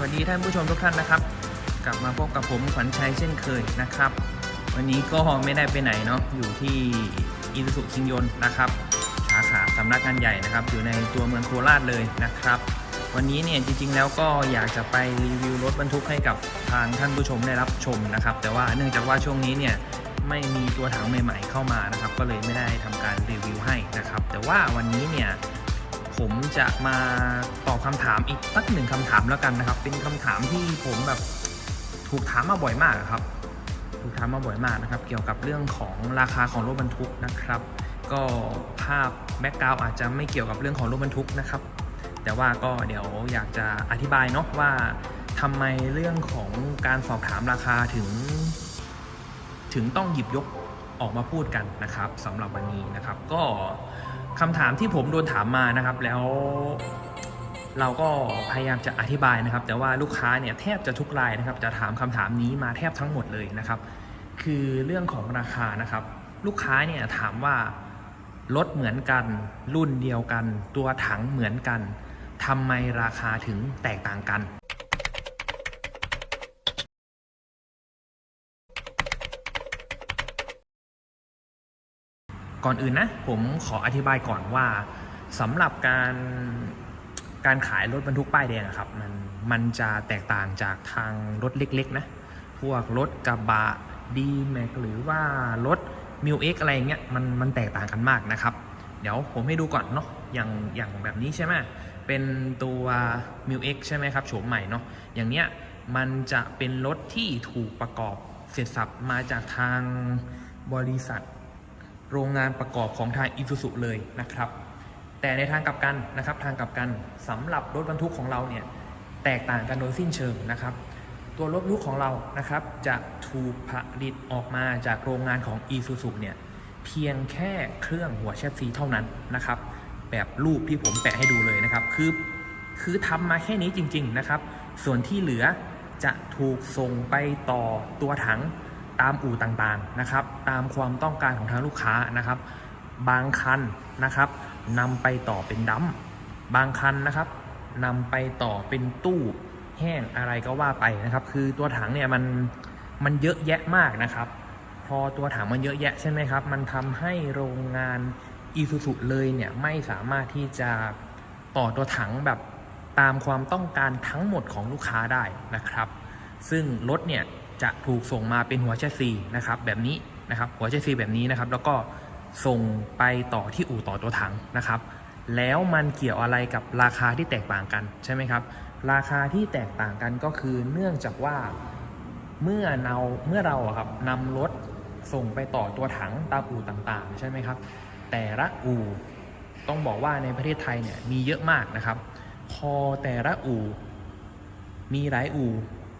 วัสดีท่านผู้ชมทุกท่านนะครับ กลับมาพบกับผมขวัญชัยเช่นเคยนะครับ วันนี้ก็ไม่ได้ไปไหนเนาะอยู่ที่อินสุคิงยนนะครับสาขาสำนักงานใหญ่นะครับ อยู่ในตัวเมืองโคราชเลยนะครับ วันนี้เนี่ยจริงๆ แล้วก็อยากจะไปรีวิวรถบรรทุกให้กับทางท่านผู้ชมได้รับชมนะครับ แต่ว่าเนื่องจากว่าช่วงนี้เนี่ยไม่มีตัวถังใหม่ ๆ เข้ามานะครับ ก็เลยไม่ได้ทำการรีวิวให้นะครับ แต่ว่าวันนี้เนี่ย ผมจะมาตอบคำถามอีกสักหนึ่งคำถามแล้วกันนะครับ เป็นคำถามที่ผมแบบถูกถามมาบ่อยมากครับ ถูกถามมาบ่อยมากนะครับ เกี่ยวกับเรื่องของราคาของรถบรรทุกนะครับ ก็ภาพแบ็กกราวอาจจะไม่เกี่ยวกับเรื่องของรถบรรทุกนะครับ แต่ว่าก็เดี๋ยวอยากจะอธิบายเนาะว่าทำไมเรื่องของการสอบถามราคาถึง ถึงต้องหยิบยกออกมาพูดกันนะครับสำหรับวันนี้นะครับ ก็ คำถามที่ผมโดนถามมานะครับ แล้วเราก็พยายามจะอธิบายนะครับ แต่ว่าลูกค้าเนี่ยแทบจะทุกรายนะครับ จะถามคำถามนี้มาแทบทั้งหมดเลยนะครับ คือเรื่องของราคานะครับ ลูกค้าเนี่ยถามว่ารถเหมือนกัน รุ่นเดียวกัน ตัวถังเหมือนกันทำไมราคาถึงแตกต่างกัน ก่อนอื่นนะ ผมขออธิบายก่อนว่าสำหรับการการขายรถบรรทุกป้ายแดงอะครับมันมันจะแตกต่างจากทางรถเล็กๆนะ พวกรถกระบะดีแม็กหรือว่ารถมิวเอ็กอะไรเงี้ยมันมันแตกต่างกันมากนะครับ เดี๋ยวผมให้ดูก่อนเนาะอย่างอย่างแบบนี้ใช่ไหมเป็นตัวมิวเอ็กใช่ไหมครับโฉมใหม่เนาะอย่างเนี้ยมันจะเป็นรถที่ถูกประกอบเสร็จสับมาจากทางบริษัท โรงงานประกอบของทางอิ u z u เลยนะครับ แต่ในทางกลับกันนะครับ ทางกลับกันสำหรับรถบรรทุกของเราเนี่ยแตกต่างกันโดยสิ้นเชิงนะครับ ตัวรถบรรทุกของเรานะครับ จะถูกผลิตออกมาจากโรงงานของ i s u z u เนี่ยเพียงแค่เครื่องหัวแชสซีเท่านั้นนะครับ แบบรูปที่ผมแปะให้ดูเลยนะครับ คือคือทำมาแค่นี้จริง ๆนะครับ ส่วนที่เหลือจะถูกส่งไปต่อตัวถัง ตามอู่ต่างๆนะครับ ตามความต้องการของทางลูกค้านะครับ บางคันนะครับนำไปต่อเป็นดัมบางคันนะครับนำไปต่อเป็นตู้แห้งอะไรก็ว่าไปนะครับ คือตัวถังเนี่ยมันมันเยอะแยะมากนะครับ พอตัวถังมันเยอะแยะใช่ไหมครับ มันทำให้โรงงานอีซูซุเลยเนี่ยไม่สามารถที่จะต่อตัวถังแบบตามความต้องการทั้งหมดของลูกค้าได้นะครับ ซึ่งรถเนี่ย จะถูกส่งมาเป็นหัวแชสซีนะครับแบบนี้นะครับหัวแชสซีแบบนี้นะครับ แล้วก็ส่งไปต่อที่อู่ต่อตัวถังนะครับ แล้วมันเกี่ยวอะไรกับราคาที่แตกต่างกันใช่ไหมครับ ราคาที่แตกต่างกันก็คือเนื่องจากว่าเมื่อเราเมื่อเราครับนำรถส่งไปต่อตัวถังตามอู่ต่างๆ ใช่ไหมครับ แต่ละอู่ต้องบอกว่าในประเทศไทยเนี่ยมีเยอะมากนะครับ พอแต่ละอู่มีหลายอู่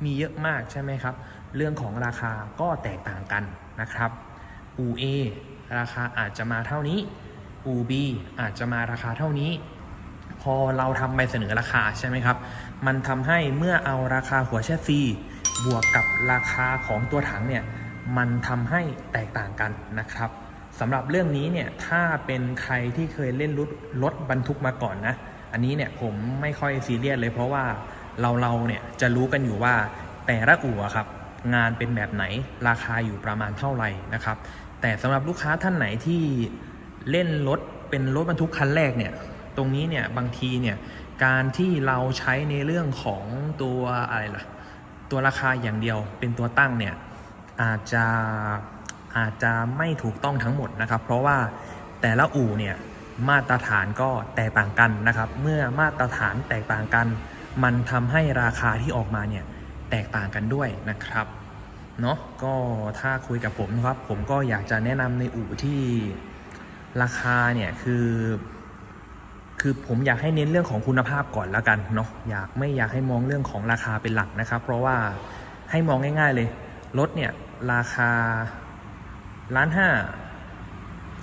มีเยอะมากใช่ไหมครับ เรื่องของราคาก็แตกต่างกันนะครับ อู่ A ราคาอาจจะมาเท่านี้อู่ B อาจจะมาราคาเท่านี้ พอเราทำใบเสนอราคาใช่ไหมครับ มันทำให้เมื่อเอาราคาหัวแชสซีบวกกับราคาของตัวถังเนี่ยมันทำให้แตกต่างกันนะครับสำหรับเรื่องนี้เนี่ยถ้าเป็นใครที่เคยเล่นรถรถบรรทุกมาก่อนนะ อันนี้เนี่ยผมไม่ค่อยซีเรียสเลยเพราะว่าเราเราเนี่ยจะรู้กันอยู่ว่าแต่ละอู่ครับ งานเป็นแบบไหนราคาอยู่ประมาณเท่าไหร่นะครับ แต่สำหรับลูกค้าท่านไหนที่เล่นรถเป็นรถบรรทุกคันแรกเนี่ยตรงนี้เนี่ยบางทีเนี่ยการที่เราใช้ในเรื่องของตัวอะไรล่ะตัวราคาอย่างเดียวเป็นตัวตั้งเนี่ยอาจจะอาจจะไม่ถูกต้องทั้งหมดนะครับ เพราะว่าแต่ละอู่เนี่ยมาตรฐานก็แตกต่างกันนะครับ เมื่อมาตรฐานแตกต่างกัน มันทำให้ราคาที่ออกมาเนี่ย แตกต่างกันด้วยนะครับเนาะก็ถ้าคุยกับผมนะครับ ผมก็อยากจะแนะนำในอู่ที่ราคาเนี่ยคือคือผมอยากให้เน้นเรื่องของคุณภาพก่อนแล้วกันเนาะอยากไม่อยากให้มองเรื่องของราคาเป็นหลักนะครับ เพราะว่าให้มองง่าย ๆ เลยรถเนี่ยราคาล้านห้า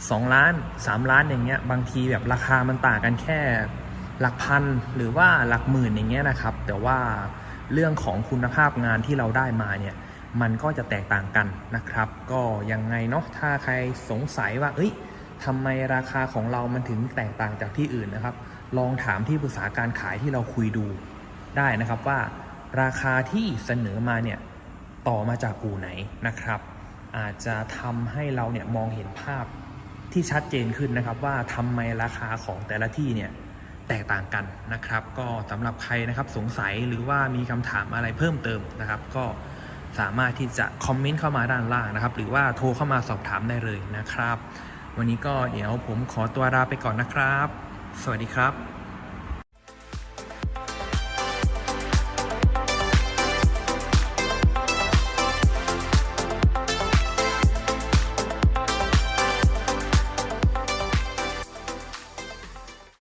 สองล้านสามล้านอย่างเงี้ยบางทีแบบราคามันต่างกันแค่หลักพันหรือว่าหลักหมื่นอย่างเงี้ยนะครับ แต่ว่า เรื่องของคุณภาพงานที่เราได้มาเนี่ยมันก็จะแตกต่างกันนะครับ ก็ยังไงเนาะถ้าใครสงสัยว่า เอ้ยทำไมราคาของเรามันถึงแตกต่างจากที่อื่นนะครับ ลองถามที่ปรึกษาการขายที่เราคุยดูได้นะครับว่าราคาที่เสนอมาเนี่ยต่อมาจากอู่ไหนนะครับ อาจจะทำให้เราเนี่ยมองเห็นภาพที่ชัดเจนขึ้นนะครับ ว่าทำไมราคาของแต่ละที่เนี่ย แตกต่างกันนะครับ ก็สำหรับใครนะครับสงสัยหรือว่ามีคำถามอะไรเพิ่มเติมนะครับ ก็สามารถที่จะคอมเมนต์เข้ามาด้านล่างนะครับ หรือว่าโทรเข้ามาสอบถามได้เลยนะครับ วันนี้ก็เดี๋ยวผมขอตัวลาไปก่อนนะครับ สวัสดีครับ